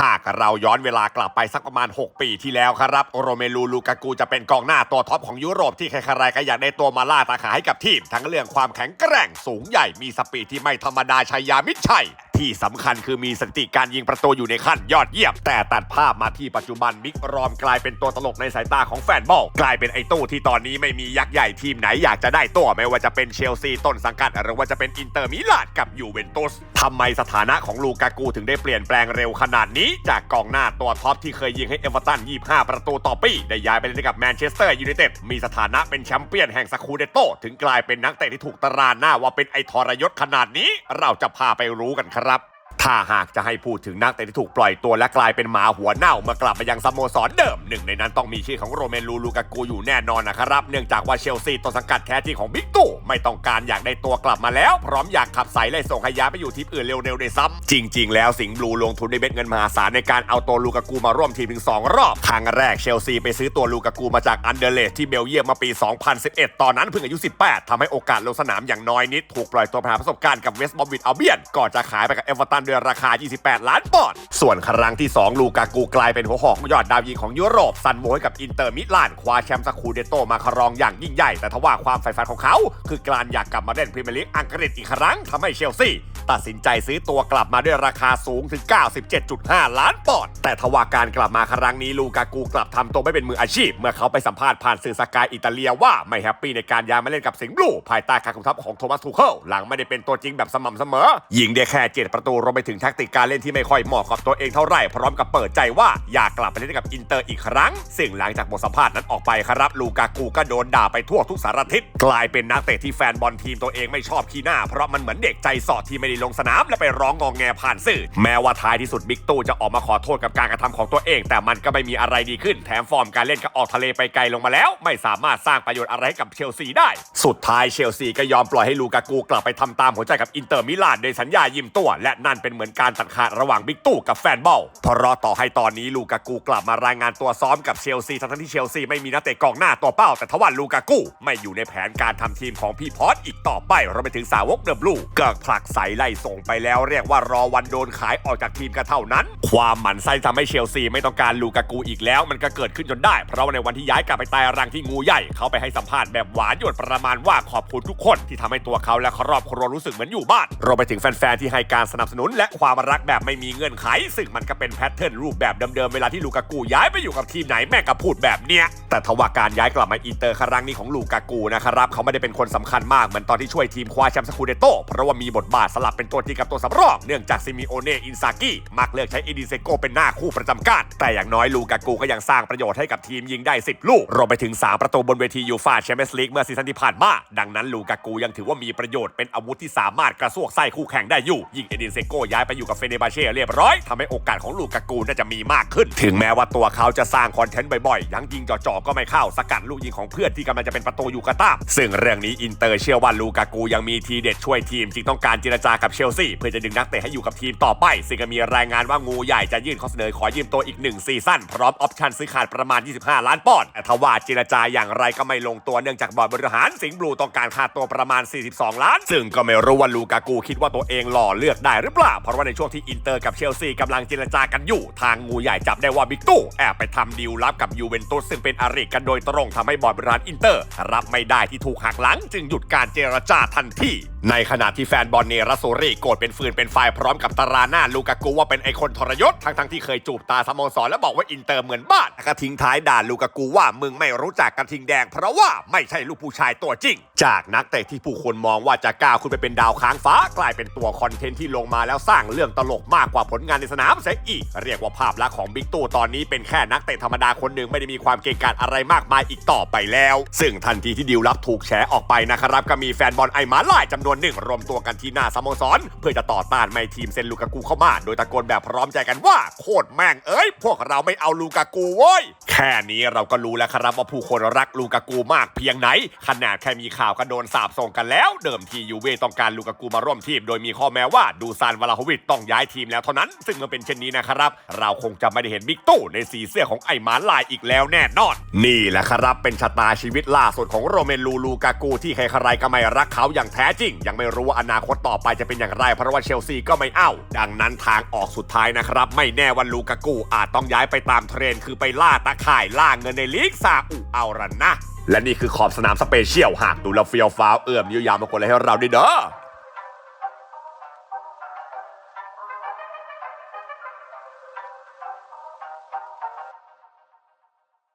หากเราย้อนเวลากลับไปสักประมาณ 6 ปีที่แล้วครับ โรเมลูลูกากูจะเป็นกองหน้าตัวท็อปของยุโรปที่ใครๆก็อยากได้ตัวมาล่าตาขาให้กับทีม ทั้งเรื่องความแข็งแกร่งสูงใหญ่มีสปีดที่ไม่ธรรมดาชัยยามิชัย ที่สำคัญคือมีสถิติการยิงประตูอยู่ในขั้นยอดเยี่ยม แต่ตัดภาพมาที่ปัจจุบันบิ๊กรอมกลายเป็นตัวตลกในสายตาของแฟนบอลกลายเป็นไอ้ตู้ที่ตอนนี้ไม่มียักษ์ใหญ่ทีมไหนอยากจะได้ตัวไม่ว่าจะเป็นเชลซีต้นสังกัดหรือว่าจะเป็นอินเตอร์มิลานกับยูเวนตุส ทำไมสถานะของลูกากูถึงได้เปลี่ยนแปลงเร็วขนาดนี้ จากกองหน้าตัวท็อปที่เคยยิงให้เอเวอร์ตัน 25 ประตูต่อปี ได้ย้ายไปเล่นกับแมนเชสเตอร์ยูไนเต็ดมีสถานะเป็นแชมป์เปี้ยนแห่งสคูเดโตถึงกลายเป็นนักเตะที่ถูกตราหน้าว่าเป็นไอทรยศขนาดนี้ เราจะพาไปรู้กันครับ ถ้าหากจะให้พูดถึงนักเตะที่ถูกปล่อยตัวและกลายเป็นหมาหัวเน่าเมื่อกลับมายังสโมสรเดิมหนึ่งในนั้นต้องมีชื่อของโรเมลูลูกากูอยู่แน่นอนนะครับ เนื่องจากว่าเชลซีต้นสังกัดแท้จริงของบิ๊กตู่ไม่ต้องการอยากได้ตัวกลับมาแล้ว พร้อมอยากขับสายไล่ส่งให้ย้ายไปอยู่ทีมอื่นเร็วๆด้วยซ้ำจริง ๆ แล้วสิงห์บลูลงทุนในเม็ดเงินมหาศาลในการเอาตัวลูกากูมาร่วมทีมถึง 2 รอบครั้งแรกเชลซีไปซื้อตัวลูกากูมาจากอันเดเลสที่เบลเยียมมาปี 2011 ตอนนั้นเพิ่งอายุ 18ทำให้โอกาสลงสนามอย่างน้อยนิดถูกปล่อยตัวไปหาประสบการณ์กับเวสต์บอมวิดอัลเบียนก่อนจะขายไปกับเอเวอร์ตันด้วยราคา 28 ล้านปอนด์ ส่วนครั้งที่ 2 ลูกากูกลายเป็นหัวหอกยอดดาวยิงของยุโรป ซันโวยกับอินเตอร์มิลานคว้าแชมป์สคูเดโตมาครองอย่างยิ่งใหญ่ แต่ทว่าความใฝ่ฝันของเขา คือการอยากกลับมาเล่นพรีเมียร์ลีกอังกฤษอีกครั้งทำให้เชลซี ตัดสินใจซื้อตัวกลับมาด้วยราคาสูงถึง 97.5 ล้านปอนด์แต่ทว่าการกลับมาครั้งนี้ลูกากูกลับทำตัวไม่เป็นมืออาชีพ เมื่อเขาไปสัมภาษณ์ผ่านสื่อสกายอิตาเลียว่าไม่แฮปปี้ในการย้ายมาเล่นกับสิงห์บลูภายใต้การคุมทัพของโทมัสทูเคิลหลังไม่ได้เป็นตัวจริงแบบสม่ำเสมอ ยิงได้แค่เจ็ดประตูรวมไปถึงแท็กติกการเล่นที่ไม่ค่อยเหมาะกับตัวเองเท่าไหร่พร้อมกับเปิดใจว่าอยากกลับไปเล่นกับอินเตอร์อีกครั้ง ซึ่งหลังจากบทสัมภาษณ์นั้นออกไปครับลูกากูก็โดนด่าไปทั่วทุกสารทิศกลายเป็นนักเตะที่แฟนบอลทีมตัวเองไม่ชอบขี้หน้าเพราะมันเหมือนเด็กใจสอดที่ไม่ได้ลงสนามและไปร้องงองแงผ่านสื่อ แม้ว่าท้ายที่สุดบิ๊กตู่จะออกมาขอโทษกับการกระทำของตัวเอง แต่มันก็ไม่มีอะไรดีขึ้น แถมฟอร์มการเล่นก็ออกทะเลไปไกลลงมาแล้ว ไม่สามารถสร้างประโยชน์อะไรให้กับเชลซีได้ สุดท้ายเชลซีก็ยอมปล่อยให้ลูกากูกลับไปทำตามหัวใจกับอินเตอร์มิลานโดยสัญญายืมตัว และนั่นเป็นเหมือนการตัดขาดระหว่างบิ๊กตู่กับแฟนบอลเพราะต่อให้ตอนนี้ลูกากูกลับมารายงานตัวซ้อมกับเชลซีทั้งที่เชลซีไม่มีนักเตะกองหน้าตัวเป้าแต่ทว่าลูกากูไม่อยู่ในแผนการทำทีมของพี่พอสอีกต่อไปเราไปถึงสาวกเดอะบลูเกิดผลักใสไล่ส่งไปแล้วเรียกว่ารอวันโดนขายออกจากทีมก็เท่านั้น ความหมั่นไส้ทำให้เชลซีไม่ต้องการลูกากูอีกแล้ว มันก็เกิดขึ้นจนได้ เพราะว่าในวันที่ย้ายกลับไปตายรังที่งูใหญ่เขาไปให้สัมภาษณ์แบบหวานหยดประมาณว่าขอบคุณทุกคนที่ทำให้ตัวเขาและครอบครัวรู้สึกเหมือนอยู่บ้านรวมไปถึงแฟนๆที่ให้การสนับสนุน และความรักแบบไม่มีเงื่อนไข ซึ่งมันก็เป็นแพทเทิร์นรูปแบบเดิมๆเวลาที่ลูกากูย้ายไปอยู่กับทีมไหนแม่ก็พูดแบบเนี้ยแต่ทว่าการย้ายกลับมาอินเตอร์ครั้งนี้ของลูกากูนะครับเขาไม่ได้เป็นคนสำคัญมากเหมือนตอนที่ช่วยทีมคว้าแชมป์สคูเดโตเพราะว่ามีบทบาทสลับเป็นตัวจริงกับตัวสำรองเนื่องจากซิมิโอเน่อินซากิมักเลือกใช้เอดิเซโกเป็นหน้าคู่ประจำการ แต่อย่างน้อยลูกากูก็ยังสร้างประโยชน์ให้กับทีมยิงได้ 10 ลูก รวมไปถึง 3 ประตูบนเวทียูฟาแชมเปี้ยนส์ลีกเมื่อซีซั่นที่ผ่านมา ดังนั้นลูกากูยังถือว่ามีประโยชน์เป็นอาวุธที่สามารถกระซวกไส้คู่แข่งได้อยู่ ยิงเอดิเซโกย้ายไปอยู่กับเฟเนบาเช่เรียบร้อยทำให้โอกาสของลูกากูน่าจะมีมากขึ้น ถึงแม้ว่าตัวเขาจะสร้างคอนเทนต์บ่อยๆยังยิงจ่อๆก็ไม่เข้าสกัดลูกยิงของเพื่อนที่กำลังจะเป็นประตูอยู่ก็ตาซึ่งเรื่องนี้อินเตอร์เชื่อว่าลูกากูยังมีทีเด็ดช่วยทีมจึงต้องการเจรจากับเชลซีเพื่อจะดึงนักเตะให้อยู่กับทีมต่อไป ซึ่งก็มีรายงานว่างูใหญ่จะยื่นข้อเสนอขอยืมตัวอีกหนึ่งซีซั่น พร้อมออปชั่นซื้อขาดประมาณ 25 ล้านปอนด์แต่ทว่าเจรจาอย่างไรก็ไม่ลงตัวเนื่องจากบอร์ดบริหารสิงห์บลูต้องการค่าตัวประมาณ 42 ล้าน ซึ่งก็ไม่รู้ว่าลูกากูคิดว่าตัวเองหล่อเลือกได้หรือเปล่า เพราะว่าในช่วงที่อินเตอร์กับเชลซีกำลังเจรจากันอยู่ ทางงูใหญ่จับได้ว่าบิ๊กตู่แอบไปทำดีลลับกับยูเวนตุสซึ่งเป็นอริกันโดยตรงทำให้บอร์ดบริหารอินเตอร์ รับไม่ได้ที่ถูกหักหลังจึงหยุดการเจรจาทันที ในขณะที่แฟนบอลเนรัสโซรีโกรธเป็นฟืนเป็นไฟพร้อมกับตาราหน้าลูกากูว่าเป็นไอคนทรยศทั้งทั้งที่เคยจูบตาสโมสรและบอกว่าอินเตอร์เหมือนบ้านแล้วก็ทิ้งท้ายด่าลูกากูว่ามึงไม่รู้จักกระทิงแดง เพราะว่าไม่ใช่ลูกผู้ชายตัวจริง จากนักเตะที่ผู้คนมองว่าจะก้าวขึ้นไปเป็นดาวค้างฟ้า กลายเป็นตัวคอนเทนต์ที่ลงมาแล้วสร้างเรื่องตลกมากกว่าผลงานในสนามเสียอีก เรียกว่าภาพลักษณ์ของบิ๊กตู่ตอนนี้เป็นแค่นักเตะธรรมดาคนหนึ่งไม่ได้มีความเก่งกาจอะไรมากมายอีกต่อไปแล้ว ซึ่งทันทีที่ดีลลับถูกแฉออกไปนะครับก็มีแฟนบอลไอหมาลายจำนวนหนึ่งรวมตัวกันที่หน้าสโมสร เพื่อจะต่อต้านไม่ทีมเซนลูกากูเข้ามา โดยตะโกนแบบพร้อมใจกันว่าโคตรแม่งเอ้ย พวกเราไม่เอาลูกากูเว้ยแค่นี้เราก็รู้แล้วครับว่าผู้คนรักลูกากูมากเพียงไหน ขนาดแค่มีข่าวก็โดนสาบส่งกันแล้ว เดิมทียูเว่ต้องการลูกากูมาร่วมทีม โดยมีข้อแม้ว่าดูซานวลาโฮวิชต้องย้ายทีมแล้วเท่านั้น ซึ่งมื่อเป็นเช่นนี้นะครับ เราคงจะไม่ได้เห็นบิ๊กตู่ในสีเสื้อของไอ้หมาลายอีกแล้วแน่นอน นี่แหละครับเป็นชะตาชีวิตล่าสุดของโรเมลูลูกากูที่ใครๆก็ไม่รักเขาอย่างแท้จริงยังไม่รู้ว่าอนาคตต่อไปจะเป็นอย่างไรเพราะว่าเชลซีก็ไม่เอาดังนั้นทางออกสุดท้ายนะครับ ไม่แน่ว่าลูกากูอาจต้องย้ายไปตามเทรนคือไปล่าตาข่ายล่าเงินในลีกซาอุเอารันนะและนี่คือขอบสนามสเปเชียลหากดูแลเฟียวฟ้าวเอื้อมยิ้วยาวมากดเลยให้เราดีเด้อ